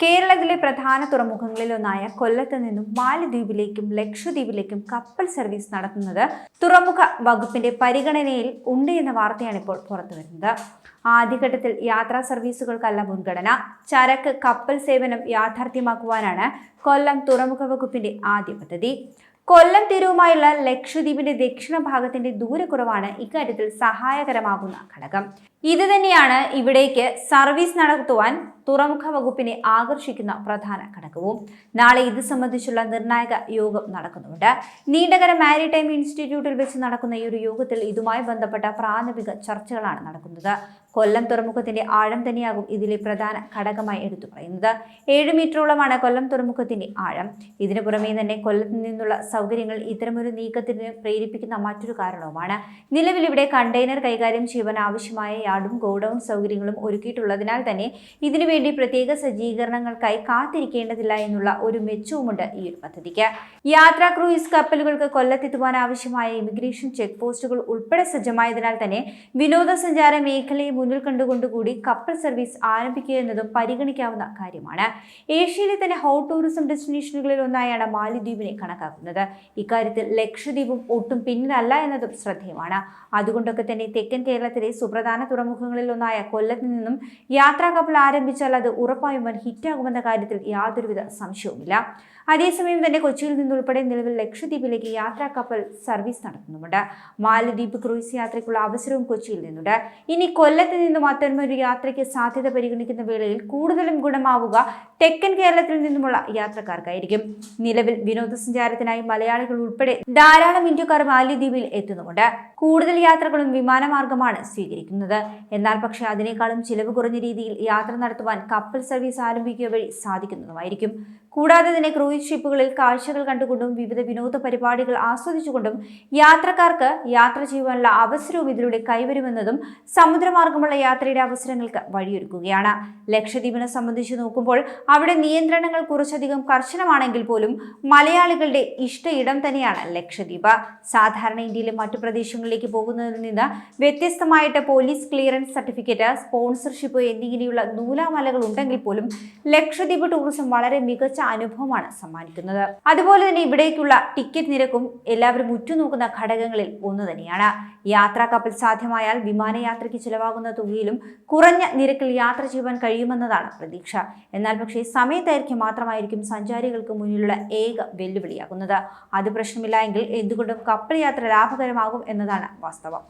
കേരളത്തിലെ പ്രധാന തുറമുഖങ്ങളിലൊന്നായ കൊല്ലത്ത് നിന്നും മാലദ്വീപിലേക്കും ലക്ഷദ്വീപിലേക്കും കപ്പൽ സർവീസ് നടത്തുന്നത് തുറമുഖ വകുപ്പിന്റെ പരിഗണനയിൽ ഉണ്ട് എന്ന വാർത്തയാണ് ഇപ്പോൾ പുറത്തുവരുന്നത് ആദ്യഘട്ടത്തിൽ യാത്രാ സർവീസുകൾക്കല്ല മുൻഗണന. ചരക്ക് കപ്പൽ സേവനം യാഥാർത്ഥ്യമാക്കുവാനാണ് കൊല്ലം തുറമുഖ വകുപ്പിന്റെ ആദ്യ പദ്ധതി. കൊല്ലം തീരവുമായുള്ള ലക്ഷദ്വീപിന്റെ ദക്ഷിണ ഭാഗത്തിന്റെ ദൂരക്കുറവാണ് ഇക്കാര്യത്തിൽ സഹായകരമാകുന്ന ഘടകം. ഇത് തന്നെയാണ് ഇവിടേക്ക് സർവീസ് നടത്തുവാൻ തുറമുഖ വകുപ്പിനെ ആകർഷിക്കുന്ന പ്രധാന ഘടകവും. നാളെ ഇത് സംബന്ധിച്ചുള്ള നിർണായക യോഗം നടക്കുന്നുണ്ട്. നീണ്ടകര മാരിടൈം ഇൻസ്റ്റിറ്റ്യൂട്ടിൽ വെച്ച് നടക്കുന്ന ഈ ഒരു യോഗത്തിൽ ഇതുമായി ബന്ധപ്പെട്ട പ്രാഥമിക ചർച്ചകളാണ് നടക്കുന്നത്. കൊല്ലം തുറമുഖത്തിന്റെ ആഴം തന്നെയാകും ഇതിലെ പ്രധാന ഘടകമായി എടുത്തു പറയുന്നത്. ഏഴ് മീറ്ററോളമാണ് കൊല്ലം തുറമുഖത്തിന്റെ ആഴം. ഇതിനു പുറമേ തന്നെ കൊല്ലത്തു നിന്നുള്ള സൗകര്യങ്ങൾ ഇത്തരമൊരു നീക്കത്തിന് പ്രേരിപ്പിക്കുന്ന മറ്റൊരു കാരണവുമാണ്. നിലവിൽ ഇവിടെ കണ്ടെയ്നർ കൈകാര്യം ചെയ്യുവാൻ ആവശ്യമായ യാർഡും ഗോഡൌൺ സൗകര്യങ്ങളും ഒരുക്കിയിട്ടുള്ളതിനാൽ തന്നെ ഇതിനുവേണ്ടി പ്രത്യേക സജ്ജീകരണങ്ങൾക്കായി കാത്തിരിക്കേണ്ടതില്ല എന്നുള്ള ഒരു മെച്ചവുമുണ്ട് ഈ ഒരു പദ്ധതിക്ക്. യാത്രാ ക്രൂയിസ് കപ്പലുകൾക്ക് കൊല്ലത്തെത്തുവാൻ ആവശ്യമായ ഇമിഗ്രേഷൻ ചെക്ക് പോസ്റ്റുകൾ ഉൾപ്പെടെ സജ്ജമായതിനാൽ തന്നെ വിനോദസഞ്ചാര മേഖലയെ മുന്നിൽ കണ്ടുകൊണ്ടുകൂടി കപ്പൽ സർവീസ് ആരംഭിക്കുക എന്നതും പരിഗണിക്കാവുന്ന കാര്യമാണ്. ഏഷ്യയിലെ തന്നെ ഹോട്ട് ടൂറിസം ഡെസ്റ്റിനേഷനുകളിൽ ഒന്നായാണ് മാലിദ്വീപിനെ കണക്കാക്കുന്നത്. ഇക്കാര്യത്തിൽ ലക്ഷദ്വീപും ഒട്ടും പിന്നിലല്ല എന്നതും ശ്രദ്ധേയമാണ്. അതുകൊണ്ടൊക്കെ തന്നെ തെക്കൻ കേരളത്തിലെ സുപ്രധാന തുറമുഖങ്ങളിൽ ഒന്നായ കൊല്ലത്ത് നിന്നും യാത്രാ കപ്പൽ ആരംഭിച്ചാൽ അത് ഉറപ്പായും വൻ ഹിറ്റാകുമെന്ന കാര്യത്തിൽ യാതൊരുവിധ സംശയവുമില്ല. അതേസമയം തന്നെ കൊച്ചിയിൽ നിന്നുൾപ്പെടെ നിലവിൽ ലക്ഷദ്വീപിലേക്ക് യാത്രാ കപ്പൽ സർവീസ് നടത്തുന്നുമുണ്ട്. മാലദ്വീപ് ക്രൂയിസ് യാത്രയ്ക്കുള്ള അവസരവും കൊച്ചിയിൽ നിന്നുണ്ട്. ഇനി കൊല്ലത്ത് നിന്നും അത്തരമൊരു യാത്രയ്ക്ക് സാധ്യത പരിഗണിക്കുന്ന വേളയിൽ കൂടുതലും ഗുണമാവുക തെക്കൻ കേരളത്തിൽ നിന്നുമുള്ള യാത്രക്കാർക്കായിരിക്കും. നിലവിൽ വിനോദസഞ്ചാരത്തിനായി മലയാളികൾ ഉൾപ്പെടെ ധാരാളം ഇന്ത്യക്കാർ മാലദ്വീപിൽ എത്തുന്നുമുണ്ട്. കൂടുതൽ യാത്രകളും വിമാനമാർഗമാണ് സ്വീകരിക്കുന്നത്. എന്നാൽ പക്ഷേ അതിനേക്കാളും ചിലവ് കുറഞ്ഞ രീതിയിൽ യാത്ര നടത്തുവാൻ കപ്പൽ സർവീസ് ആരംഭിക്കുക വഴി സാധിക്കുന്നതുമായിരിക്കും. കൂടാതെ തന്നെ ക്രൂയിസ് ഷിപ്പുകളിൽ കാഴ്ചകൾ കണ്ടുകൊണ്ടും വിവിധ വിനോദ പരിപാടികൾ ആസ്വദിച്ചുകൊണ്ടും യാത്രക്കാർക്ക് യാത്ര ചെയ്യുവാനുള്ള അവസരവും ഇതിലൂടെ കൈവരുമെന്നതും സമുദ്രമാർഗമുള്ള യാത്രയുടെ അവസരങ്ങൾക്ക് വഴിയൊരുക്കുകയാണ്. ലക്ഷദ്വീപിനെ സംബന്ധിച്ച് നോക്കുമ്പോൾ അവിടെ നിയന്ത്രണങ്ങൾ കുറച്ചധികം കർശനമാണെങ്കിൽ പോലും മലയാളികളുടെ ഇഷ്ട ഇടം തന്നെയാണ് ലക്ഷദ്വീപ്. സാധാരണ ഇന്ത്യയിലെ മറ്റു പ്രദേശങ്ങളിലേക്ക് പോകുന്നതിൽ നിന്ന് വ്യത്യസ്തമായിട്ട് പോലീസ് ക്ലിയറൻസ് സർട്ടിഫിക്കറ്റ് സ്പോൺസർഷിപ്പ് എന്നിങ്ങനെയുള്ള നൂലാമലകൾ ഉണ്ടെങ്കിൽ പോലും ലക്ഷദ്വീപ് ടൂറിസം വളരെ അനുഭവമാണ് സമ്മാനിക്കുന്നത്. അതുപോലെ തന്നെ ഇവിടേക്കുള്ള ടിക്കറ്റ് നിരക്കും എല്ലാവരും ഉറ്റുനോക്കുന്ന ഘടകങ്ങളിൽ ഒന്ന് തന്നെയാണ്. യാത്രാ കപ്പൽ സാധ്യമായാൽ വിമാനയാത്രയ്ക്ക് ചിലവാകുന്ന തുകയിലും കുറഞ്ഞ നിരക്കിൽ യാത്ര ചെയ്യുവാൻ കഴിയുമെന്നതാണ് പ്രതീക്ഷ. എന്നാൽ പക്ഷേ സമയദൈർഘ്യം മാത്രമായിരിക്കും സഞ്ചാരികൾക്ക് മുന്നിലുള്ള ഏക വെല്ലുവിളിയാകുന്നത്. അത് പ്രശ്നമില്ല എങ്കിൽ എന്തുകൊണ്ടും കപ്പൽ യാത്ര ലാഭകരമാകും എന്നതാണ് വാസ്തവം.